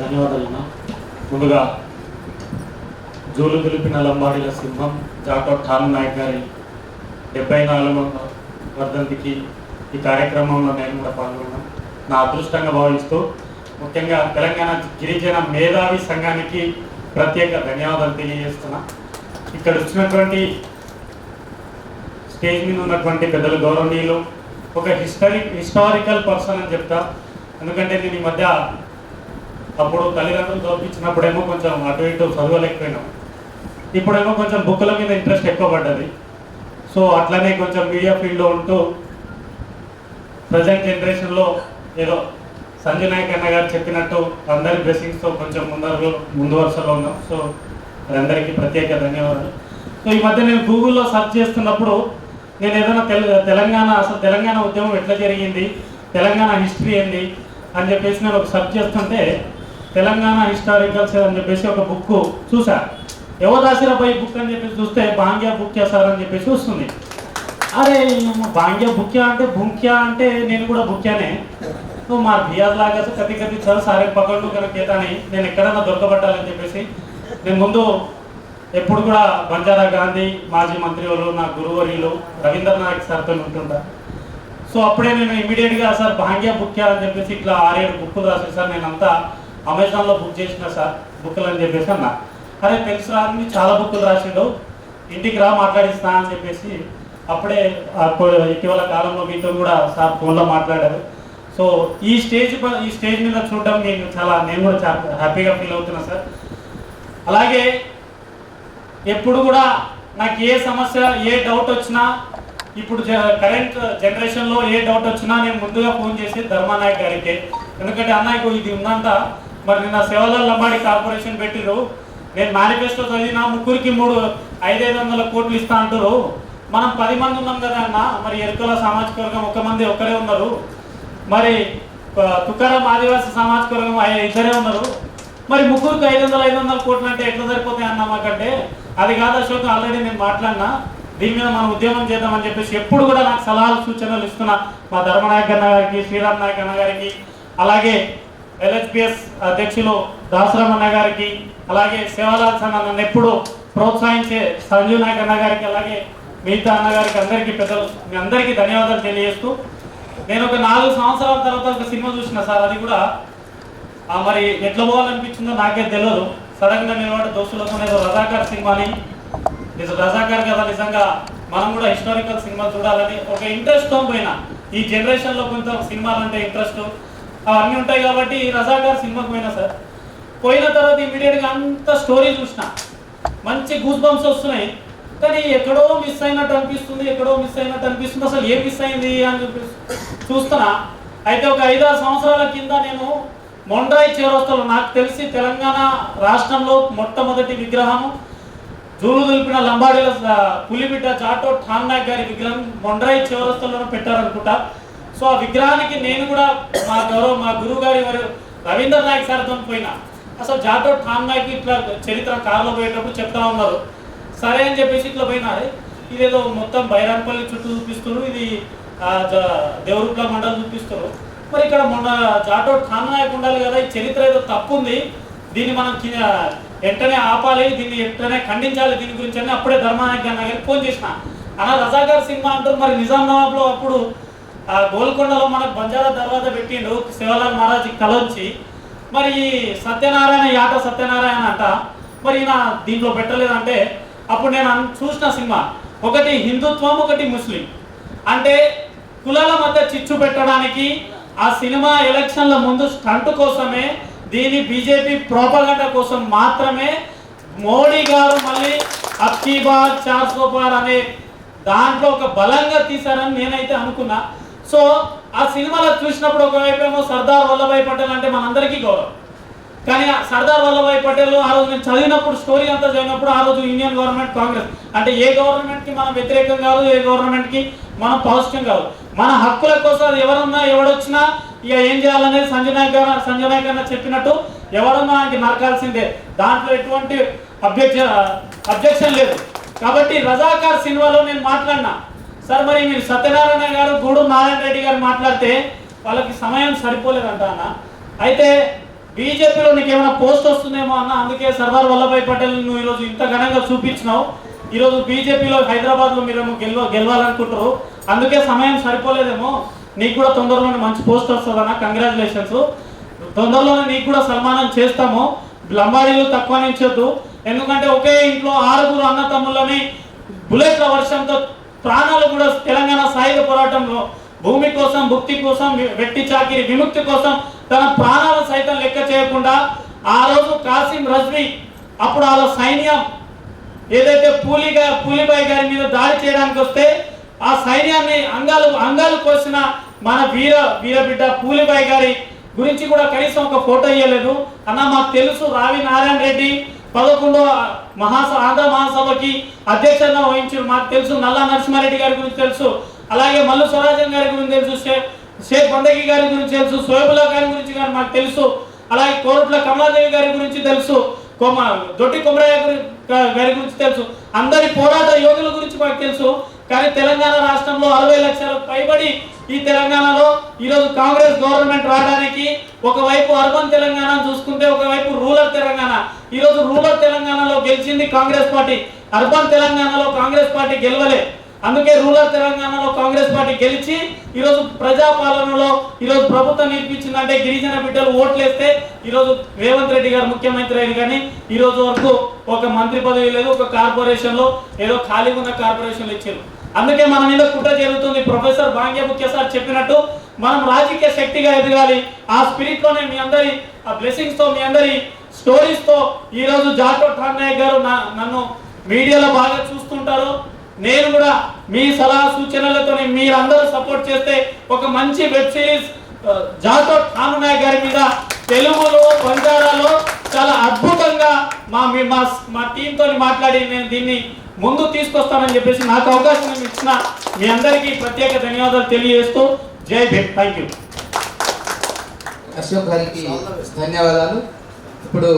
ధన్యవాదాలన్నా. ముందుగా జూలు దులిపిన లంబాడిల సింహం జాటో ఠాను నాయక్ గారి డెబ్బై నాలుగు వర్ధంతికి ఈ కార్యక్రమంలో నేను కూడా పాల్గొన్నాను. నా అదృష్టంగా భావిస్తూ ముఖ్యంగా తెలంగాణ గిరిజన మేధావి సంఘానికి ప్రత్యేక ధన్యవాదాలు తెలియజేస్తున్నా. ఇక్కడ వచ్చినటువంటి స్టేజ్ మీద ఉన్నటువంటి పెద్దలు గౌరవనీయులు ఒక హిస్టరీ హిస్టారికల్ పర్సన్ అని చెప్తా. ఎందుకంటే నేను ఈ మధ్య అప్పుడు తల్లిదండ్రులు చదివించినప్పుడేమో కొంచెం అటు ఇటు చదవలేకపోయినాం. ఇప్పుడేమో కొంచెం బుక్కుల మీద ఇంట్రెస్ట్ ఎక్కువ పడ్డది. సో అట్లనే కొంచెం మీడియా ఫీల్డ్లో ఉంటూ ప్రజెంట్ జనరేషన్లో ఏదో సంజయ్ నాయక్ అన్న గారు చెప్పినట్టు అందరి బ్లెస్సింగ్స్తో కొంచెం ముందరలో ముందు వరుసలో ఉన్నాం. సో అందరికీ ప్రత్యేక ధన్యవాదాలు. సో ఈ మధ్య నేను గూగుల్లో సెర్చ్ చేస్తున్నప్పుడు నేను ఏదైనా తెల తెలంగాణ అసలు తెలంగాణ ఉద్యమం ఎట్లా జరిగింది తెలంగాణ హిస్టరీ ఏంది అని చెప్పేసి నేను ఒక సెర్చ్ చేస్తుంటే తెలంగాణ హిస్టారికల్స్ అని చెప్పేసి ఒక బుక్ చూసా. ఎవరు బుక్ అని చెప్పేసి చూస్తే భాంగ్య బుక్ సార్ అని చెప్పేసి వస్తుంది. అరే భాంగ్య బుక్యా అంటే బుంక్యా అంటే నేను కూడా బుక్యానే. నువ్వు మా బియార్ లాగా కతి కతి చాలా సారే పకడ్లు కనుక కేతాని నేను ఎక్కడన్నా దొరకబట్టాలని చెప్పేసి నేను ముందు ఎప్పుడు కూడా బంజారా గాంధీ మాజీ మంత్రి వాళ్ళు నా గురువర్యులు రవీంద్రనాథ్ సార్తో ఉంటుంటా. సో అప్పుడే నేను ఇమీడియట్గా సార్ భాంగ్య బుక్యా అని చెప్పేసి ఇట్లా ఆరేడు బుక్లు రాసి సార్ నేను అంతా అమెజాన్లో బుక్ చేసిన సార్ బుక్లు అని చెప్పేసి అన్నా. అరే తెలుసు రాని చాలా బుక్లు రాసిండు. ఇంటికి రా మాట్లాడిస్తా అని చెప్పేసి అప్పుడే ఇటీవల కాలంలో మీతో కూడా సార్ ఫోన్లో మాట్లాడారు. సో ఈ స్టేజ్ ఈ స్టేజ్ మీద చూడడం నేను చాలా నేను కూడా చాలా హ్యాపీగా ఫీల్ అవుతున్నా సార్. అలాగే ఎప్పుడు కూడా నాకు ఏ సమస్య ఏ డౌట్ వచ్చినా ఇప్పుడు కరెంట్ జనరేషన్లో ఏ డౌట్ వచ్చినా నేను ముందుగా ఫోన్ చేసి ధర్మానాయక్ గారికి ఎందుకంటే అన్నయ్యకు ఇది ఉందంతా మరి నిన్న సేవల లంబాడి కార్పొరేషన్ పెట్టిరు నేను మేనిఫెస్టో చదివిన ముగ్గురికి మూడు ఐదైదు వందల కోట్లు ఇస్తా అంటారు మనం పది మంది ఉన్నాం కదా అన్న మరి ఎరుకల సామాజిక వర్గం ఒక మంది ఒక్కరే ఉన్నారు. మరి ఆ, తుకారాం ఆదివాసీ సామాజిక వర్గం ఇద్దరే ఉన్నారు. మరి ముగ్గురికి ఐదు వందల ఐదు వందల కోట్లు అంటే ఎట్లా సరిపోతాయి అన్న మాకంటే? అది కాదు అశోక్ ఆల్రెడీ నేను మాట్లాడినా. దీని మీద మనం ఉద్యమం చేద్దామని చెప్పేసి ఎప్పుడు కూడా నాకు సలహాలు సూచనలు ఇస్తున్నా మా ధర్మనాయక్ అన్న గారికి శ్రీరామ్ నాయక్ అన్న గారికి. అలాగే ఎల్హెచ్పిఎస్ అధ్యక్షులు దాసరామన్న అన్న గారికి అలాగే సేవాలాల్ అన్న ఎప్పుడు ప్రోత్సహించే సంజీవ్ నాయక్ అన్న గారికి అలాగే మిగతా అన్నగారికి అందరికీ పెద్దలు మీ అందరికీ ధన్యవాదాలు తెలియజేస్తూ నేను ఒక నాలుగు సంవత్సరాల తర్వాత ఒక సినిమా చూసిన సార్ అది కూడా మరి ఎట్లా పోవాలనిపించిందో నాకే తెలియదు సడన్గా నిలబడి దోస్తులతో ఏదో రజాకార్ సినిమాని అని రజాకార్ కదా నిజంగా మనం కూడా హిస్టారికల్ సినిమా చూడాలని ఒక ఇంట్రెస్ట్తో పోయినా. ఈ జనరేషన్లో కొంత సినిమాలు అంటే ఇంట్రెస్ట్. అవన్నీ ఉంటాయి కాబట్టి ఈ రజాకార్ సినిమాకి పోయినా సార్. పోయిన తర్వాత ఇమీడియట్గా అంత స్టోరీ చూసిన. మంచి గూస్ బంప్స్ వస్తున్నాయి. కానీ ఎక్కడో మిస్ అయినట్టు అనిపిస్తుంది ఎక్కడో మిస్ అయినట్టు అనిపిస్తుంది. అసలు ఏం మిస్ అయింది అని చెప్పి చూస్తున్నా. అయితే ఒక ఐదారు సంవత్సరాల కింద నేను మొండ్రాయి చేరొస్తలు నాకు తెలిసి తెలంగాణ రాష్ట్రంలో మొట్టమొదటి విగ్రహం జూలు దులిపిన లంబాడీల పులిబిడ్డ చాటో ఠాన్నాయక్ గారి విగ్రహం మొండ్రాయి చివరస్తులను పెట్టారనుకుంటా. సో ఆ విగ్రహానికి నేను కూడా మా గౌరవ మా గురువు గారి వారు రవీంద్ర నాయక్ సార్తో పోయినా. అసలు జాటో ఖాన్ నాయక్ ఇట్లా చరిత్ర కారులో పోయేటప్పుడు చెప్తా ఉన్నారు. సరే అని చెప్పేసి ఇట్లా పోయినా ఇదేదో మొత్తం బైరాన్పల్లి చుట్టూ చూపిస్తారు ఇది ఆ, దేవరుట్ల మండలం చూపిస్తారు మరి ఇక్కడ మొన్న జాటో ఠాన్ నాయక్ ఉండాలి కదా ఈ చరిత్ర ఏదో తప్పు ఉంది దీన్ని మనం వెంటనే ఆపాలి దీన్ని వెంటనే ఖండించాలి దీని గురించి అని అప్పుడే ధర్మానాయక్ అన్న గారికి ఫోన్ చేసిన. అన్న రజాగర్ సినిమా అంటారు మరి నిజాం నవాబ్లో అప్పుడు ఆ గోల్కొండలో మనకు బంజారా దర్వాజా పెట్టిండు శివలాల్ మహారాజ్ కలొచ్చి మరి ఈ సత్యనారాయణ యాట సత్యనారాయణ అంట. మరి నా దీంట్లో పెట్టలేదంటే అప్పుడు నేను చూసిన సినిమా. ఒకటి హిందుత్వం ఒకటి ముస్లిం. అంటే కులాల మధ్య చిచ్చు పెట్టడానికి ఆ సినిమా ఎలక్షన్ల ముందు స్టంట్ కోసమే దీని బీజేపీ ప్రోపగండ కోసం మాత్రమే మోడీ గారు మళ్ళీ అబ్కీ బార్ చార్ సోపార్ అనే దాంట్లో ఒక బలంగా తీశారని నేనైతే అనుకున్నా. సో ఆ సినిమాలో చూసినప్పుడు ఒకవైపు ఏమో సర్దార్ వల్లభాయ్ పటేల్ అంటే మనందరికీ గౌరవం. కానీ సర్దార్ వల్లభాయ్ పటేల్ ఆ రోజు నేను చదివినప్పుడు స్టోరీ అంతా చదివినప్పుడు ఆ రోజు ఇండియన్ గవర్నమెంట్ కాంగ్రెస్. అంటే ఏ గవర్నమెంట్కి మనం వ్యతిరేకం కాదు ఏ గవర్నమెంట్కి మనం పాజిటివ్ కాదు. మన హక్కుల కోసం ఎవరన్నా ఎవడొచ్చినా ఇక ఏం చేయాలనేది సంజయ్ నాయక్ గారు సంజయ్ నాయక్ గారు చెప్పినట్టు ఎవరన్నా ఆయనకి నరకాల్సిందే. దాంట్లో ఎటువంటి అభ్యక్ష అబ్జెక్షన్ లేదు. కాబట్టి రజాకార్ సినిమాలో నేను మాట్లాడినా సార్ మరి మీరు సత్యనారాయణ గారు గూడు నారాయణ రెడ్డి గారు మాట్లాడితే వాళ్ళకి సమయం సరిపోలేదంట అన్న. అయితే బీజేపీలో నీకు ఏమైనా పోస్ట్ వస్తుందేమో అన్న. అందుకే సర్దార్ వల్లభాయ్ పటేల్ నువ్వు ఈరోజు ఇంత ఘనంగా చూపించినావు. ఈరోజు బీజేపీలో హైదరాబాద్లో మీరు గెలవ గెలవాలనుకుంటారు అందుకే సమయం సరిపోలేదేమో. నీకు కూడా తొందరలోనే మంచి పోస్ట్ వస్తుందన్న కంగ్రాచులేషన్స్ తొందరలోనే నీకు కూడా సన్మానం చేస్తాము. లంబాడీలు తక్కువ నించొద్దు ఎందుకంటే ఒకే ఇంట్లో ఆరుగురు అన్న తమ్ముళ్ళని బుల్లెట్ల వర్షంతో ప్రాణాలు కూడా తెలంగాణ సాయుధ పోరాటంలో భూమి కోసం భుక్తి కోసం వెట్టి చాకిరి విముక్తి కోసం తన ప్రాణాలు సైతం లెక్క చేయకుండా ఆ రోజు కాసిం రజ్వి అప్పుడు వాళ్ళ సైన్యం ఏదైతే పూలిగా పూలిబాయి గారి మీద దాడి చేయడానికి వస్తే ఆ సైన్యాన్ని అంగాలు అంగాలు కోసిన మన వీర వీరబిడ్డ పూలిబాయి గారి గురించి కూడా కనీసం ఒక ఫోటో ఇవ్వలేదు అన్న మాకు తెలుసు రావి నారాయణ రెడ్డి పదకొండో మహాస ఆంధ్ర మహాసభకి అధ్యక్షత వహించారు. మాకు తెలుసు నల్లా నరసింహారెడ్డి గారి గురించి తెలుసు. అలాగే మల్లు స్వరాజన్ గారి గురించి తెలుసు. షేక్ షేక్ గారి గురించి తెలుసు. సోయబుల్లా గారి గురించి గారు మాకు తెలుసు. అలాగే కోరుట్ల కమలాదేవి గారి గురించి తెలుసు. కొమ్మ దొడ్డి కొమరయ్య గారి గురించి తెలుసు. అందరి పోరాట యోధుల గురించి మాకు తెలుసు. కానీ తెలంగాణ రాష్ట్రంలో అరవై లక్షలకు పైబడి ఈ తెలంగాణలో ఈరోజు కాంగ్రెస్ గవర్నమెంట్ రావడానికి ఒకవైపు అర్బన్ తెలంగాణ చూసుకుంటే ఒకవైపు రూరల్ తెలంగాణ. ఈరోజు రూరల్ తెలంగాణలో గెలిచింది కాంగ్రెస్ పార్టీ. అర్బన్ తెలంగాణలో కాంగ్రెస్ పార్టీ గెలవలే. అందుకే రూరల్ తెలంగాణలో కాంగ్రెస్ పార్టీ గెలిచి ఈరోజు ప్రజాపాలనలో ఈరోజు ప్రభుత్వం నేర్పించిందంటే గిరిజన బిడ్డలు ఓట్లేస్తే ఈరోజు రేవంత్ రెడ్డి గారు ముఖ్యమంత్రి అయిన కానీ ఈరోజు వరకు ఒక మంత్రి పదవి లేదు ఒక కార్పొరేషన్లో ఏదో ఖాళీగా ఉన్న కార్పొరేషన్లు ఇచ్చారు. అందుకే మన మీద కుట్ర జరుగుతుంది. ప్రొఫెసర్ భాగ్య ముఖ్య సార్ చెప్పినట్టు మనం రాజకీయ శక్తిగా ఎదగాలి. ఆ స్పిరిట్లోనే మీ అందరి ఆ బ్లెస్సింగ్స్తో మీ అందరి స్టోరీస్తో ఈ రోజు జాటో ఠాన్నాయక్ గారు నా- నన్ను మీడియాలో బాగా చూస్తుంటారు. నేను కూడా మీ సలహా సూచనలతో మీరందరూ సపోర్ట్ చేస్తే ఒక మంచి వెబ్ సిరీస్ జాతో జాటో గారి మీద తెలుగులో బంజారాలో చాలా అద్భుతంగా మా మీ- మా మా టీంతో మాట్లాడి నేను దీన్ని ముందు తీసుకొస్తానని చెప్పేసి నాకు అవకాశం ఇచ్చిన మీ అందరికీ ప్రత్యేక ధన్యవాదాలు తెలియజేస్తూ జై భీమ్. థ్యాంక్ యూ అశోక్ గారికి ధన్యవాదాలు. ఇప్పుడు